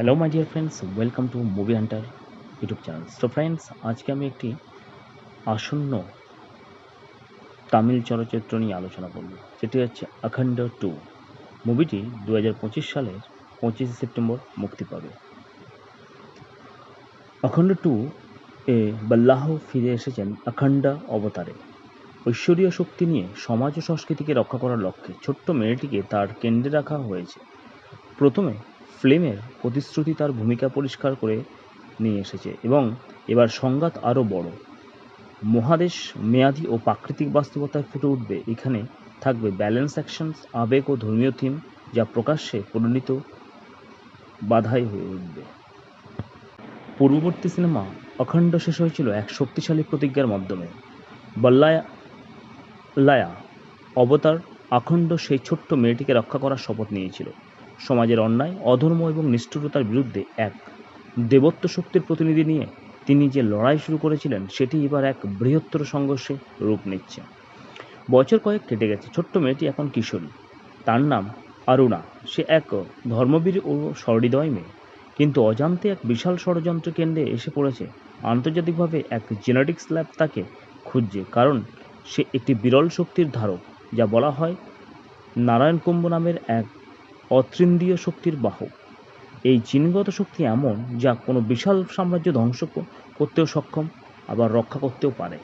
Hello my dear friends welcome to movie hunter YouTube channel so friends আজকে আমি একটি আসন্ন তামিল চলচ্চিত্র নিয়ে আলোচনা করব। যেটি হচ্ছে অখণ্ড টু মুভিটি দু হাজার পঁচিশ সালের পঁচিশে সেপ্টেম্বর মুক্তি পাবে। অখণ্ড টু এ বল্লাহ ফিরে এসেছেন অখণ্ড অবতারে। ঐশ্বরীয় শক্তি নিয়ে সমাজ ও সংস্কৃতিকে রক্ষা করার লক্ষ্যে ছোট্ট মেয়েটিকে তার কেন্দ্রে রাখা হয়েছে। প্রথমে ফ্লেমের প্রতিশ্রুতি তার ভূমিকা পরিষ্কার করে নিয়ে এসেছে এবং এবার সংঘাত আরও বড়। মহাদেশ মেয়াদি ও প্রাকৃতিক বাস্তবতায় ফুটে উঠবে। এখানে থাকবে ব্যালেন্স অ্যাকশনস, আবেগ ও ধর্মীয় থিম যা প্রকাশ্যে পরিণত বাধাই হয়ে উঠবে। পূর্ববর্তী সিনেমা অখণ্ড শেষ হয়েছিল এক শক্তিশালী প্রতিজ্ঞার মাধ্যমে। বল্লায়া, লায়া অবতার আখণ্ড সেই ছোট্ট মেয়েটিকে রক্ষা করার শপথ নিয়েছিল। সমাজের অন্যায়, অধর্ম এবং নিষ্ঠুরতার বিরুদ্ধে এক দেবত্ব শক্তির প্রতিনিধি নিয়ে তিনি যে লড়াই শুরু করেছিলেন, সেটি এবার এক বৃহত্তর সংঘর্ষে রূপ নিচ্ছে। বছর কয়েক কেটে গেছে, ছোট্ট মেয়েটি এখন কিশোরী। তার নাম অরুণা। সে এক ধর্মবীর ও সহৃদয় মেয়ে। কিন্তু অজান্তে এক বিশাল ষড়যন্ত্র কেন্দ্রে এসে পড়েছে। আন্তর্জাতিকভাবে এক জেনেটিক্স ল্যাব তাকে খুঁজছে, কারণ সে একটি বিরল শক্তির ধারক, যা বলা হয় নারায়ণ কুম্ভ নামের এক অতৃন্দ্রিয় শক্তির বাহক এই জিনগত শক্তি এমন যা কোনো বিশাল সাম্রাজ্য ধ্বংস করতেও সক্ষম, আবার রক্ষা করতেও পারে।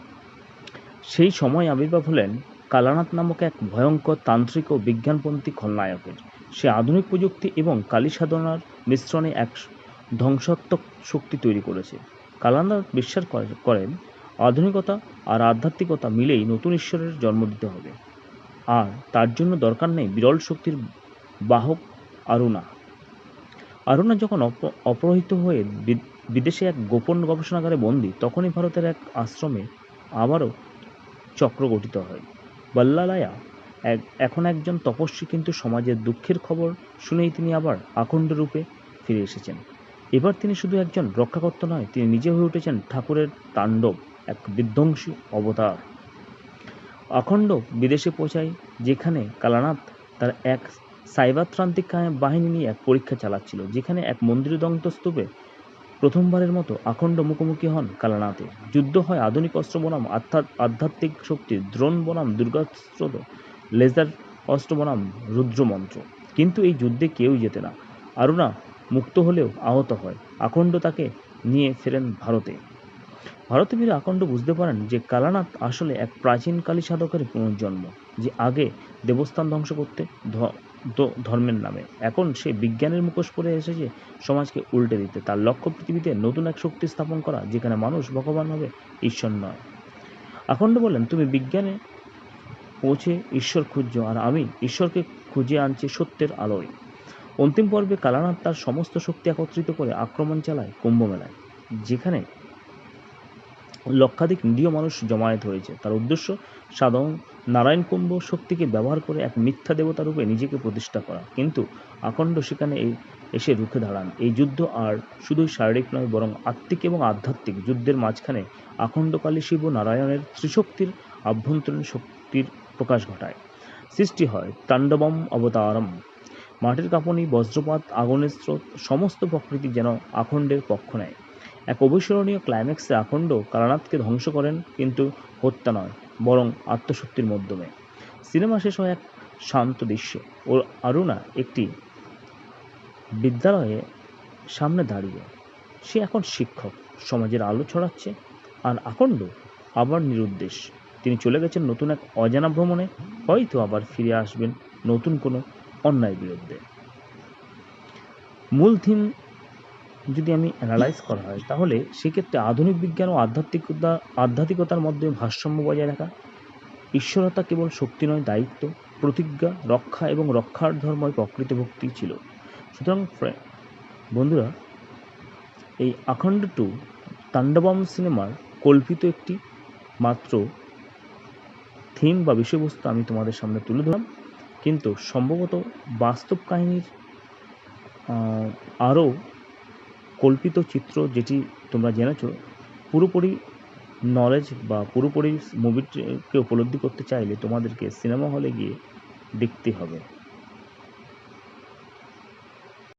সেই সময় আবির্ভাব হলেন কালানাথ নামক এক ভয়ঙ্কর তান্ত্রিক ও বিজ্ঞানপন্থী খলনায়কের। সে আধুনিক প্রযুক্তি এবং কালী সাধনার মিশ্রণে এক ধ্বংসাত্মক শক্তি তৈরি করেছে। কালানাথ বিশ্বাস করে- করেন, আধুনিকতা আর আধ্যাত্মিকতা মিলেই নতুন ঈশ্বরের জন্ম দিতে হবে। আর তার জন্য দরকার নেই বিরল শক্তির বাহক আরুণা আরুণা যখন অপ- অপহৃত হয়ে বিদেশে এক গোপন গবেষণাগারে বন্দী, তখনই ভারতের এক আশ্রমে আবারও চক্র গঠিত হয়। বল্লালায়া এক, এখন একজন তপস্বী কিন্তু সমাজের দুঃখের খবর শুনেই তিনি আবার আখণ্ড রূপে ফিরে এসেছেন। এবার তিনি শুধু একজন রক্ষাকর্তা নয়, তিনি নিজে হয়ে উঠেছেন ঠাকুরের তাণ্ডব, এক বিধ্বংসী অবতার। অখণ্ড বিদেশে পৌঁছায়, যেখানে কালানাথ তার এক সাইবাত্রান্তিক কা- বাহিনী নিয়ে এক পরীক্ষা চালাচ্ছিল, যেখানে এক মন্দির স্তূপে প্রথমবারের মতো আখণ্ড মুখোমুখি হন কালানাথের যুদ্ধ হয় আধুনিক অস্ত্র বনাম আধ্যাত্ম আধ্যাত্মিক শক্তি দ্রোণ বনাম দুর্গাস্ত্র লেজার অস্ত্র বনাম রুদ্রমন্ত্র। কিন্তু এই যুদ্ধে কেউই যেতে না। আরুণা মুক্ত হলেও আহত হয়। আখণ্ড তাকে নিয়ে ফেরেন ভারতে। ভারতে ফিরে আখণ্ড বুঝতে পারেন যে কালানাথ আসলে এক প্রাচীন কালী সাধকের পুনর্জন্ম, যে আগে দেবস্থান ধ্বংস করতে ধর্মের নামে। এখন সে বিজ্ঞানের মুখোশ পরে এসেছে সমাজকে উল্টে দিতে। তার লক্ষ্য পৃথিবীতে নতুন এক শক্তি স্থাপন করা, যেখানে মানুষ ভগবান হবে, ঈশ্বর নয়। আখণ্ড বলেন, তুমি বিজ্ঞানে পৌঁছে ঈশ্বর খুঁজছো, আর আমি ঈশ্বরকে খুঁজে আনছি সত্যের আলোয়। অন্তিম পর্বে কালানাথ তার সমস্ত শক্তি একত্রিত করে আক্রমণ চালায় কুম্ভ মেলায়, যেখানে লক্ষাধিক নিরীহ মানুষ জমায়েত হয়েছে। তার উদ্দেশ্য সাধারণ নারায়ণ কুম্ভ শক্তিকে ব্যবহার করে এক মিথ্যা দেবতা রূপে নিজেকে প্রতিষ্ঠা করা। কিন্তু আখণ্ড সেখানে এসে রুখে দাঁড়ান। এই যুদ্ধ আর শুধুই শারীরিক নয়, বরং আত্মিক এবং আধ্যাত্মিক যুদ্ধের মাঝখানে আখণ্ডকালী শিব নারায়ণের ত্রিশক্তির আভ্যন্তরীণ শক্তির প্রকাশ ঘটায়। সৃষ্টি হয় তাণ্ডবম অবতারম। মাটির কাঁপনি, বজ্রপাত, আগুনের স্রোত, সমস্ত প্রকৃতি যেন আখণ্ডের পক্ষ নেয়। এক অবিস্মরণীয় ক্লাইম্যাক্সে আখণ্ড কারানাথকে ধ্বংস করেন কিন্তু হত্যা নয়, বরং আত্মশক্তির মাধ্যমে। সিনেমা শেষ হয় এক শান্ত দৃশ্যে ও অরুণা একটি বিদ্যালয়ে সামনে দাঁড়িয়ে। সে এখন শিক্ষক, সমাজের আলো ছড়াচ্ছে, আর আখণ্ড আবার নিরুদ্দেশ। তিনি চলে গেছেন নতুন এক অজানা ভ্রমণে, হয়তো আবার ফিরে আসবেন নতুন কোনো অন্যায়ের বিরুদ্ধে। মূল থিম যদি আমি অ্যানালাইজ করা হয়, তাহলে সেক্ষেত্রে আধুনিক বিজ্ঞান ও আধ্যাত্মিকতা, আধ্যাত্মিকতার মধ্যে ভারসাম্য বজায় রাখা, ঈশ্বরতা কেবল শক্তি নয়, দায়িত্ব, প্রতিজ্ঞা, রক্ষা এবং রক্ষার ধর্মই প্রকৃত ভক্তি ছিল। সুতরাং বন্ধুরা, এই আখণ্ড টু তাণ্ডবম সিনেমার কল্পিত একটি মাত্র থিম বা বিষয়বস্তু আমি তোমাদের সামনে তুলে ধরলাম। কিন্তু সম্ভবত বাস্তব কাহিনীর আরও কল্পিত চিত্র যেটি তোমরা জেনেছ, পুরোপুরি নলেজ বা পুরোপুরি মুভিটিকে উপলব্ধি করতে চাইলে তোমাদেরকে সিনেমা হলে গিয়ে দেখতে হবে।